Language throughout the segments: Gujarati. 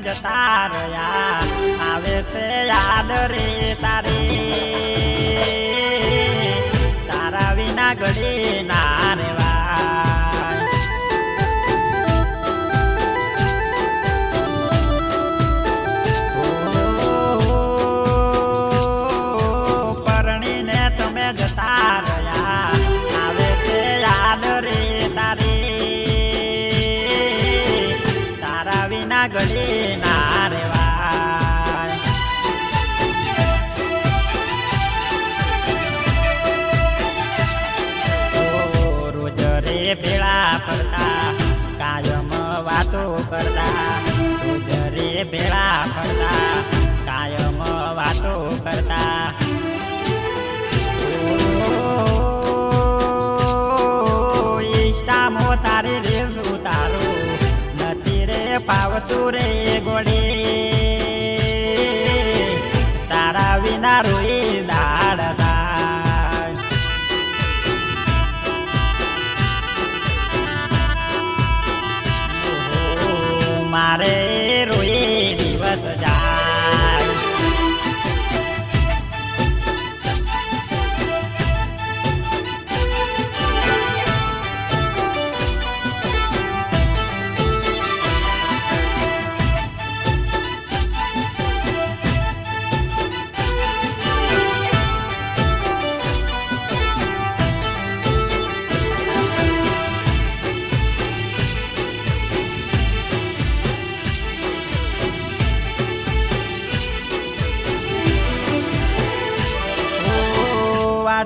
જતા રહ્યા આવે છે યાદ રે તારી. તારા વિના ઘડી ના वेळा पडता. कायम वातो करता. तुझरी जरी पडता कायम वातो करता. इष्टा मोतारी रे उतारू नती रे पावतो रे गोडे. तारा विना रोई મારે રોયે દિવસ જાય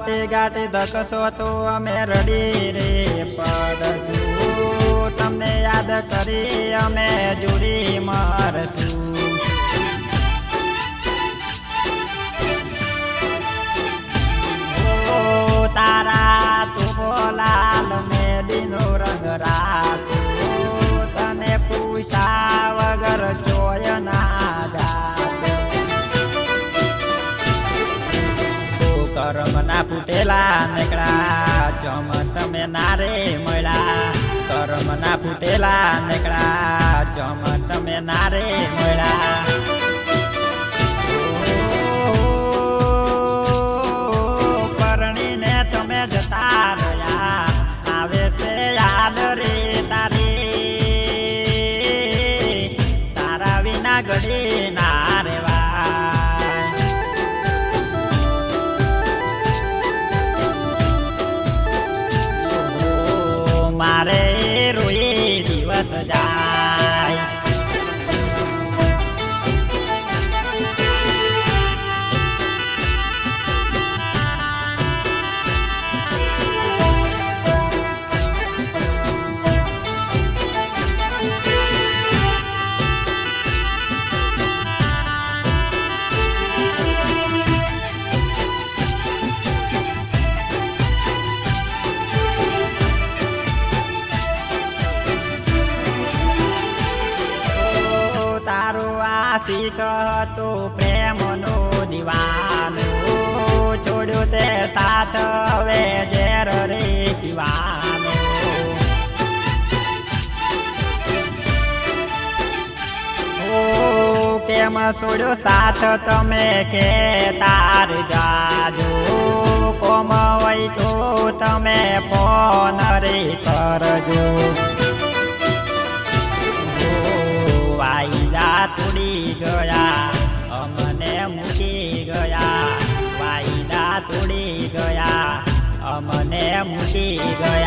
વાટે ગાટે ધકશો તો અમે રડી રે પડશું. તમને યાદ કરી અમે જુડી કરમ ના ફૂટેલા નીકળા જમ તમે નારે મળ્યા. કરમના ફૂટેલા નીકળા જમ તમે નારે મળ્યા દિવસ આશિક હતો પ્રેમનો દીવાનો છોડ્યો તે સાથ, હવે ઝેર રે પીવાનો કેમ છોડ્યો સાથ, તમે કે તાર જાજો કોમ હોય તો તમે ફોન રે કરજો. મૂકી ગયા.